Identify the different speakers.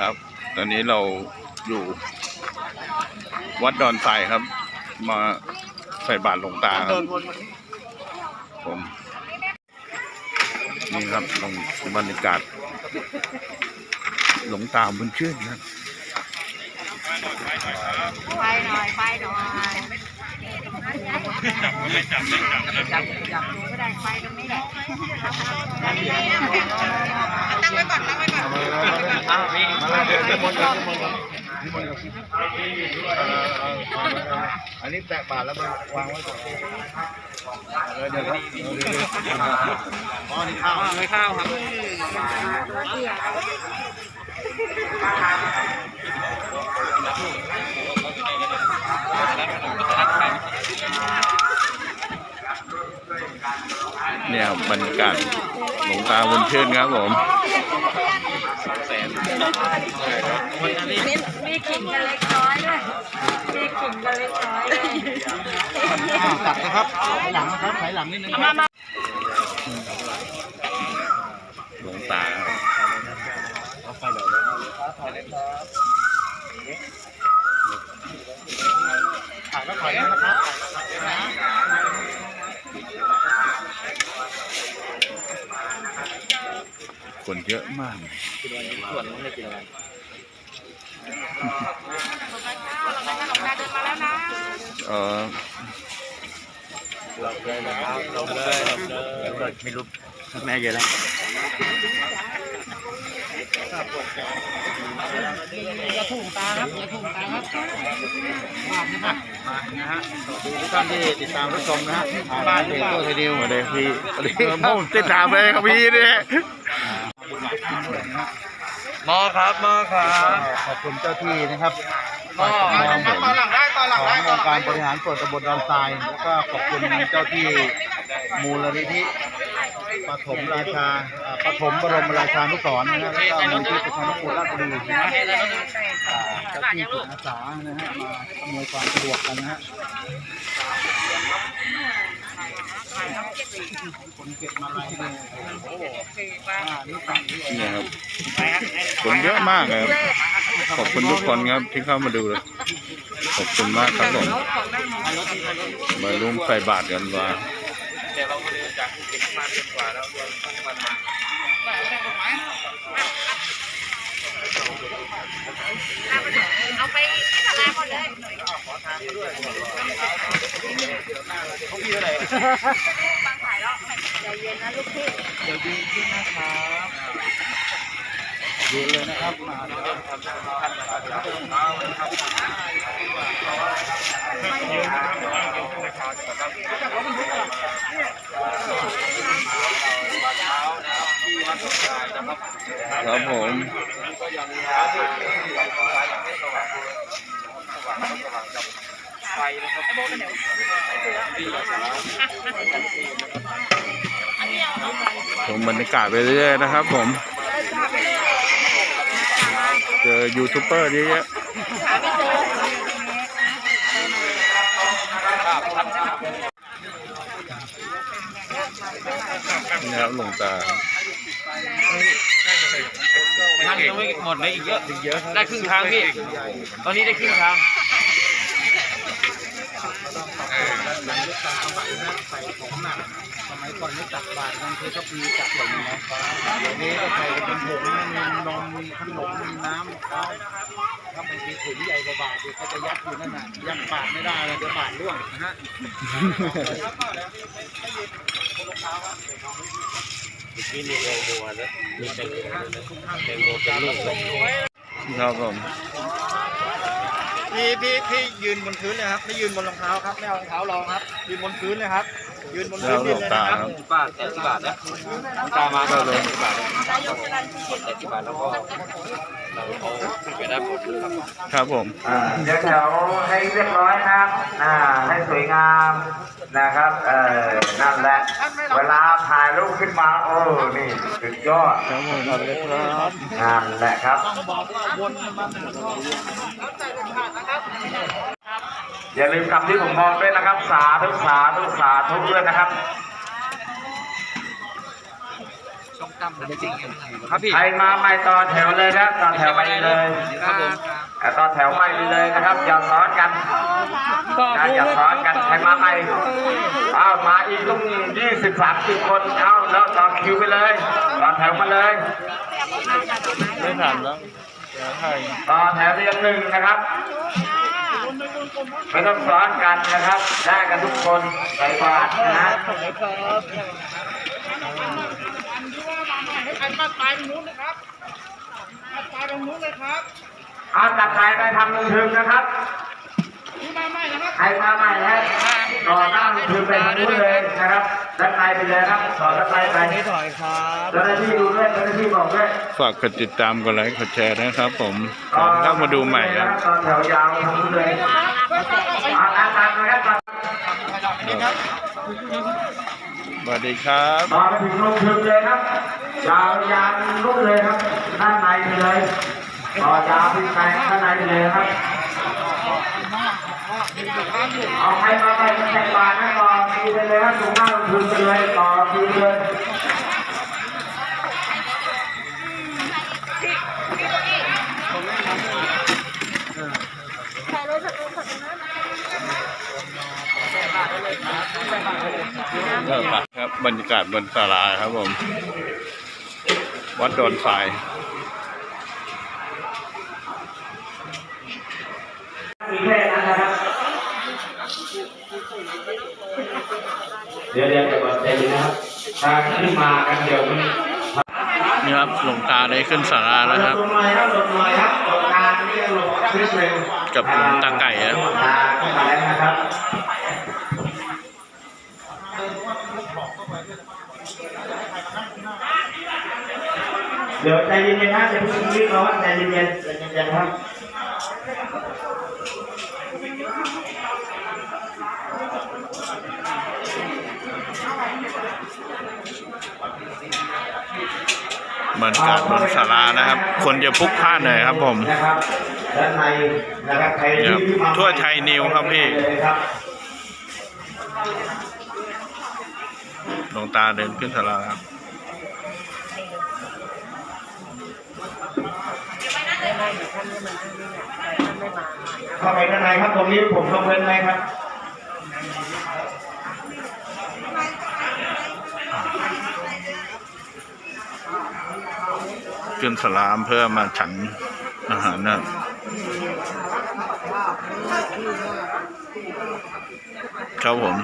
Speaker 1: ครับ ตอนนี้เราอยู่ วัดดอนไทรครับ มาใส่บาตรหลวงตาครับผมนี่ครับลงบรรยากาศ หลวงตาบุญชื่นครับ
Speaker 2: ไปหน่อยไปหน่อย จับจับจับดูก็ได้ไปตรงนี้แหละตั้งไว้ก่อนตั้งไว้ก่อน
Speaker 3: มาเลยเดี๋ยวมนต์กันมนต์กันอันนี้แตะบาทแล้วมาวางไว้ก่อนเดี๋ยวเดี๋ยวอ๋อนี่ข้าวไม่ข้าวครับา
Speaker 1: กาศหลงตาบุญชื่นครับผม
Speaker 2: มีขิงกันเล็กน้อยด้วยมีขิงกันเล็กน้อย
Speaker 3: ตัดนะครับหลังนะครับถอยหลังนิดนึง
Speaker 2: มามา
Speaker 1: หลงตาครับ
Speaker 3: ถ่ายแล้วถอยนะครับ
Speaker 1: เยอะมาก
Speaker 2: เราไปขนมนาเดินมาแล้วนะ
Speaker 1: เออ
Speaker 3: ไม่รู้แม่เยอะแล้ว
Speaker 2: อย่าถูกตาครับอย่าถูกตาครับ
Speaker 3: มานะฮะทุกท่านที่ติดตามรับชมนะฮะบ้านเพจโต้ไทยนิว
Speaker 1: มาเลยพี่เออผมติดตามเลยครับพี่เนี่ย
Speaker 3: มอครับมอครับขอบคุณเจ้าที่นะครับมอตอนหลังได้ตอนหลังได้ขององค์การบริหารส่วนตำบลดอนทราย แล้วก็ขอบคุณเจ้าที่มูลนิธิปฐมราชาอ่าปฐมบรมราชานุสรณ์นะฮะแล้วก็มูลที่ประชานุกูลราชบุรีนะฮะอ่าเจ้าที่จิตอาสานะฮะมาอำนวยความสะดวกกันนะฮะ คนเก็บมาลัยเนี่ยอ่านี่สั่งนี่
Speaker 1: เนี่ครับคนเยอะมากเลยครับ ขอบคุณทุกคนครับที่เข้ามาดูเลยขอบคุณมากครับผมมาร่วมใส่บาตรกันว่า
Speaker 2: เอาไปที่ตลาดก่อนเลยา
Speaker 4: อี้เท่าไหร่
Speaker 2: บางถ่ายแล้วใจเย็นนะลูกพี่
Speaker 3: เดี๋ยวยืนขึ้นนะครับยืนเลยนะครับมาเดี๋ยวทำท่า นนะครับ
Speaker 1: ครับผมชมบรรยากาศไปเรื่อยๆนะครับ ผม เจอยูทูบเบอร์เยอะๆนี่ครับหลวงตา
Speaker 4: ท่านยังไม่หมดเลยอีกเยอะ ได้ครึ่งทางพี่ ตอนนี้ได้ครึ่งทางา
Speaker 3: กนั้นลูกตาใส่ของหนักสมัยก่อนนี่ตักบาตรกันเทก็ปีจับอย่างนี้นะเดี๋ยวนี้ก็ใส่เป็นผงมีนมมีขนมมีน้ำเขาถ้าบางทีถุงใหญ่กว่าบาทเด็กก็จะยัดอยู่นั่นน่ะยัดบาทไม่ได้เลยเดี๋ยวบาทร่วงนะฮะ
Speaker 4: นี่มีแตงโมนะมีแตงโมนะแตงโมเป็นลูก
Speaker 1: ครับผม
Speaker 3: พี่พี่พี่ยืนบนพื้นเลยครับ ไม่ยืนบนรองเท้าครับ ไม่เอารองเท้ารองครับ ยืนบนพื้นเลยครับ ยืนบน
Speaker 1: แล้
Speaker 3: พื้
Speaker 1: วนหล
Speaker 3: ดิ
Speaker 1: วนง
Speaker 3: เลย
Speaker 1: ตา
Speaker 3: นะค
Speaker 1: ครับรับ
Speaker 4: ป้าแต่ที่บาทนะตามาก็เลยที่บาทแต่ที่บาทแล้วก็เราเขาไปได้หมดเลยครับ
Speaker 1: ครับผม
Speaker 5: อ่าเดี๋ยวแถวให้เรียบร้อยนะครับอ่าให้สวยงามนะครับเออนั่นแหละเวลาถ่ายรูปขึ้นมาโอ้นี่สุดยอด
Speaker 1: ครับผมครับ
Speaker 5: นั่นแหละครับ อย่าลืมคำที่ผมบอกด้วยนะครับ สาธุสาธุสาธุด้วยนะครับ
Speaker 3: ส
Speaker 4: ครับพี่
Speaker 5: ใครมาใหม่ต่อแถวเลยครับต่อแถวไปเลย
Speaker 4: ครับผม
Speaker 5: อะต่อแถวไปเลยนะครับ อย่าซ้อนกันนะอย่าซ้อนกันใครมาใหม่อ้าวมาอีกต้องยี่สิบสามสิบคนเอ้าแล้วต่อคิวไปเลยต่อแถวมาเลย
Speaker 1: ไม่ทันแล้วเดี๋ยวถ่าย
Speaker 5: ต่อแถวเรียงหนึ่งนะครับ ไม่ต้องซ้อนกันนะครับ ได้กันทุกคนใส่บาตรนะฮะเอาจัดไปไปทำลงทึงนะครับ ใครมาใหม่นะต่อหน้าลงทึงไปทางนู้นเลยนะครับ ด้านในไปเลยครับต่อด้านในไปถอยครับเจ้าหน้าที่ดูด้วยเจ้าหน้าที่บอกด้วย
Speaker 1: ฝากกดติดตามกดไลค์กดแชร์นะครับ ผมก่อนเข้ามาดูใหม่ครับ
Speaker 5: ตอนแถวยาวทางนู้นเลยเอาตามตามนะครับ
Speaker 1: สวัสดีครับ
Speaker 5: ต่อไปถึงลงทึงเลยครับยาวยาวลุกเลยครับด้านในไปเลยต่อยาวไปในด้านในไปเลยครับเอาใครมาไปแข่งบาทนะต่อคิ วไปเลยครับตรงหน้าลงทึงไปเลยต่อคิวเลย
Speaker 1: ครับบรรยากาศบนศาลาครับผม วัดดอนทราย
Speaker 5: มีแค่นั้นนะครับ เดี๋ยวเดี๋ยวเดี๋ยวก่อนใจเย็นนะครับทางที่มากันเดี๋ยวมัน
Speaker 1: นี่ครับหลวงตาได้ขึ้นศาลาแล้วครับ
Speaker 5: ลงหน่อยครับลงหน่อยครับตรงกลางนี่ลงคริสเลย
Speaker 1: กับหลวงตาไก่ครับ
Speaker 5: ตาขึ้นมาแล้วนะครับเดี๋ยวใจเย็นๆนะเดี๋ยวเพิ่งรีบร้อนใจเย็นๆใจเย็นๆครับ
Speaker 1: บรรยากาศบนศาลานะครับ คนจะพุกพล่านหน่อยครับผม
Speaker 5: นะทั่
Speaker 1: วไทยนิวครับพี่
Speaker 5: ลยครับ
Speaker 1: หลวงตาเดินขึ้นศาลาครับ
Speaker 5: เข้าไปด้านในครับตรงนี้ผมลงเว้นไว้ครับ
Speaker 1: ขึ้นสลามเพื่อมาฉันอาหารนะ ครับผม